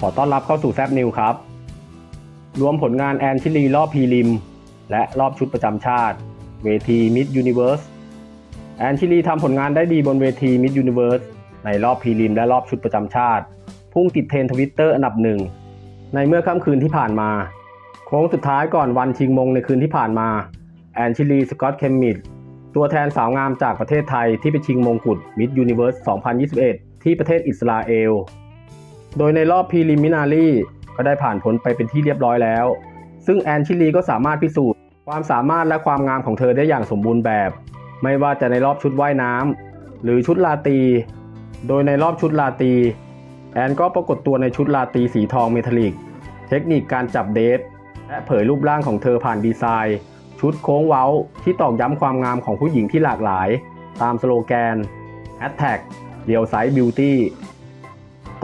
ขอต้อนรับเข้าสู่แซบนิวครับ รวมผลงานแอนชิลีรอบพรีลิม และรอบชุดประจำชาติ เวทีมิดยูนิเวิร์สแอนชิลีทำผลงานได้ดีบนเวทีมิดยูนิเวิร์สในรอบพรีลิมและรอบชุดประจำชาติ พุ่งติดเทรนทวิตเตอร์อันดับหนึ่ง ในเมื่อค่ำคืนที่ผ่านมา โค้งสุดท้ายก่อนวันชิงมงในคืนที่ผ่านมา แอนชิลีสกอตเคมมิดตัวแทนสาวงามจากประเทศไทยที่ไปชิงมงกุฎมิดยูนิเวิร์ส2021 ที่ประเทศอิสราเอล โดยในรอบพรีลิมินารีก็ได้ผ่านผลไปเป็นที่เรียบร้อยแล้ว ซึ่งแอนชิลีก็สามารถพิสูจน์ความสามารถและความงามของเธอได้อย่างสมบูรณ์แบบ ไม่ว่าจะในรอบชุดว่ายน้ำหรือชุดลาตี โดยในรอบชุดลาตี แอนก็ปรากฏตัวในชุดลาตีสีทองเมทัลลิก เทคนิคการจับเดฟและเผยรูปร่างของเธอผ่านดีไซน์ ชุดโค้งเว้าที่ตอกย้ำความงามของผู้หญิงที่หลากหลาย ตามสโลแกน Hashtag เรียวไซส์บิวตี้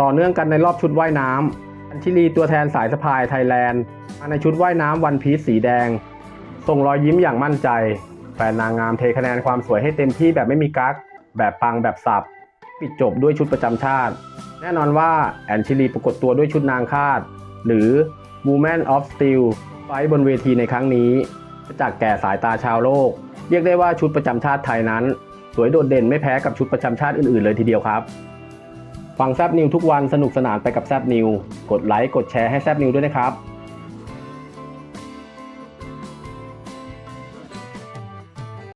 ต่อเนื่องกันในรอบชุดว่ายน้ำอัญชิลีตัวแทนสายสะพายไทยแลนด์ มาในชุดว่ายน้ำวันพีซสีแดง ส่งรอยยิ้มอย่างมั่นใจ แฟนนางงามเทคะแนนความสวยให้เต็มที่แบบไม่มีกั๊ก แบบปังแบบสับ ปิดจบด้วยชุดประจำชาติ แน่นอนว่าแอนชิลีปรากฏตัวด้วยชุดนางคาด หรือ Woman of Steel ไฟบนเวทีในครั้งนี้ จากแก่สายตาชาวโลก เรียกได้ว่าชุดประจำชาติไทยนั้น สวยโดดเด่นไม่แพ้กับชุดประจำชาติอื่นๆเลยทีเดียวครับ ฟังแซบนิวทุกวันสนุกสนานไปกับแซบนิว กดไลค์กดแชร์ให้แซบนิวด้วยนะครับ